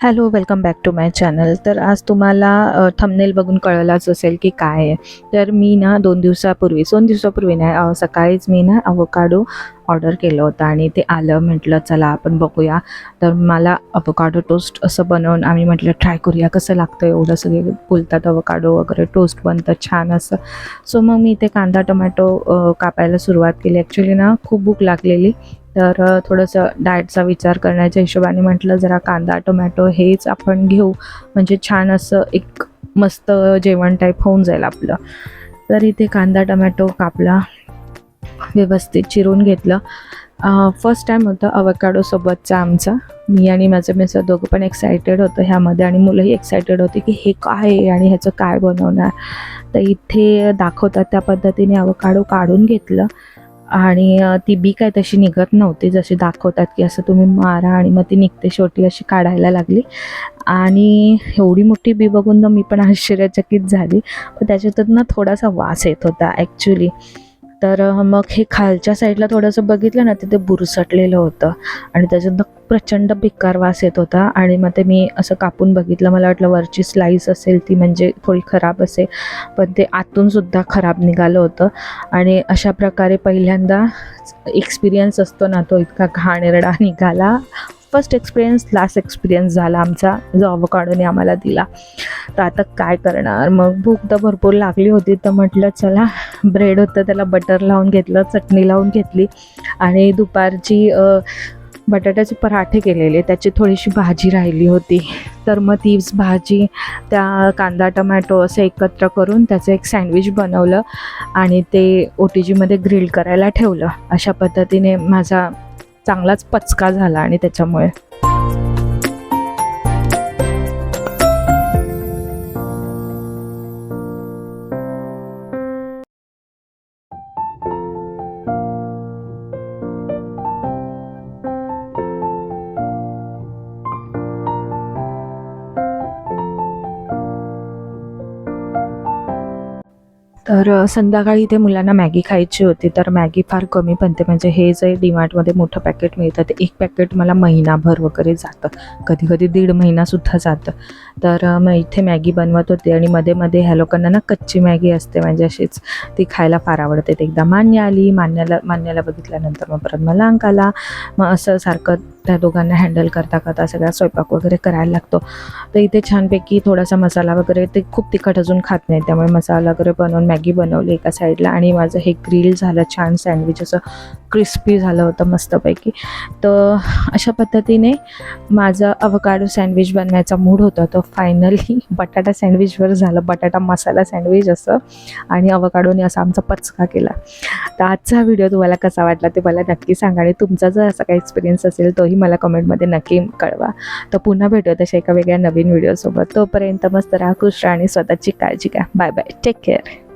Hello welcome back to my channel तर आज तुम्हाला थंबनेल बघून कळलंच असेल की काय आहे. तर मी ना दोन दिवसापूर्वी दोन दिवसापूर्वी ना सकाळीच मी ना अवोकाडो ऑर्डर केलं होतं आणि ते आलं म्हटलं चला आपण बघूया. तर मला अवोकाडो टोस्ट असं बनवून आम्ही म्हटलं ट्राय करूया कसं लागतं एवढं सगळे बोलतात अवोकाडो वगैरे टोस्ट बनतं छान असं. सो मग मी इथे कांदा टोमॅटो कापायला सुरुवात केली. ॲक्च्युली ना खूप भूक लागलेली. तर थोडंसं डाएटचा विचार करण्याच्या हिशोबाने म्हटलं जरा कांदा टोमॅटो हेच आपण घेऊ. म्हणजे छान असं एक मस्त जेवण टाईप होऊन जाईल आपलं. तर इथे कांदा टोमॅटो कापला. व्यवस्थित चिरून घेतलं. फर्स्ट टाईम होतं अवकाडोसोबतचा आमचा. मी आणि माझं मिसर दोघं पण एक्सायटेड होतं ह्यामध्ये आणि मुलंही एक्सायटेड होती की हे काय आहे आणि ह्याचं काय बनवणार. तर इथे दाखवतात त्या पद्धतीने अवकाडो काढून घेतलं. आणि ती बी काय तशी निघत नव्हती जशी दाखवतात की असं तुम्ही मारा आणि मग ती निघते शेवटी अशी काढायला लागली. आणि एवढी मोठी बी बघून ना मी पण आश्चर्यचकित झाली. पण त्याच्यातून ना थोडासा वास येत होता ॲक्च्युली तर मग हे खालच्या साईडला थोडंसं बघितलं ना तिथे बुरसटलेलं होतं. आणि त्याच्यातनं प्रचंड बेकार वास येत होता. आणि मग ते मी असं कापून बघितलं. मला वाटलं वरची स्लाईस असेल ती म्हणजे थोडी खराब असेल. पण ते आतूनसुद्धा खराब निघालं होतं. आणि अशा प्रकारे पहिल्यांदा एक्सपिरियन्स असतो ना तो इतका घाणेरडा निघाला. फर्स्ट एक्सपिरियन्स लास्ट एक्सपिरियन्स झाला आमचा. जो अवकाडोने आम्हाला दिला. तर आता काय करणार? मग भूक तर भरपूर लागली होती तर म्हटलं चला ब्रेड होतं त्याला बटर लावून घेतलं चटणी लावून घेतली. आणि दुपारची बटाट्याचे पराठे केलेले त्याची थोडीशी भाजी राहिली होती. तर मग तीच भाजी त्या कांदा टमॅटो असं एकत्र करून त्याचं एक सँडविच बनवलं आणि ते ओ टी जीमध्ये ग्रिल करायला ठेवलं. अशा पद्धतीने माझा चांगलाच पचका झाला आणि त्याच्यामुळे. तर संध्याकाळी इथे मुलांना मॅगी खायची होती तर मॅगी फार कमी बनते. म्हणजे हे जे डीमार्टमध्ये मोठं पॅकेट मिळतं ते एक पॅकेट मला महिनाभर वगैरे जातं. कधी कधी दीड महिनासुद्धा जातं. तर मग इथे मॅगी बनवत होते आणि मध्ये मध्ये ह्या लोकांना ना कच्ची मॅगी असते. म्हणजे अशीच ती खायला फार आवडते. ते एकदा मान्य आली मान्याला मान्याला बघितल्यानंतर मग परत मला अंक आला. मग असं सारखं त्या दोघांना हँडल करता करता सगळा स्वयंपाक वगैरे करायला लागतो. तर इथे छानपैकी थोडासा मसाला वगैरे ते खूप तिखट अजून खात नाही त्यामुळे मसाला वगैरे बनवून मॅगी बनवली एका साईडला आणि माझं हे ग्रिल झालं छान सँडविच असं क्रिस्पी झालं होतं मस्तपैकी. तर अशा पद्धतीने माझं अवकाडो सँडविच बनवायचा मूड होता. तो फायनली बटाटा सँडविचवर झालं. बटाटा मसाला सँडविच असं आणि अवकाडोने असा आमचा पचका केला. तर आजचा व्हिडिओ तुम्हाला कसा वाटला ते मला नक्की सांगा आणि तुमचा जर असा काही एक्सपिरियन्स असेल तोही मला कमेंटमध्ये नक्की कळवा. तर पुन्हा भेटूया तशा एका वेगळ्या नवीन व्हिडिओसोबत तोपर्यंत मस्त राहा खुश राहा आणि स्वतःची काळजी घ्या. Bye bye take care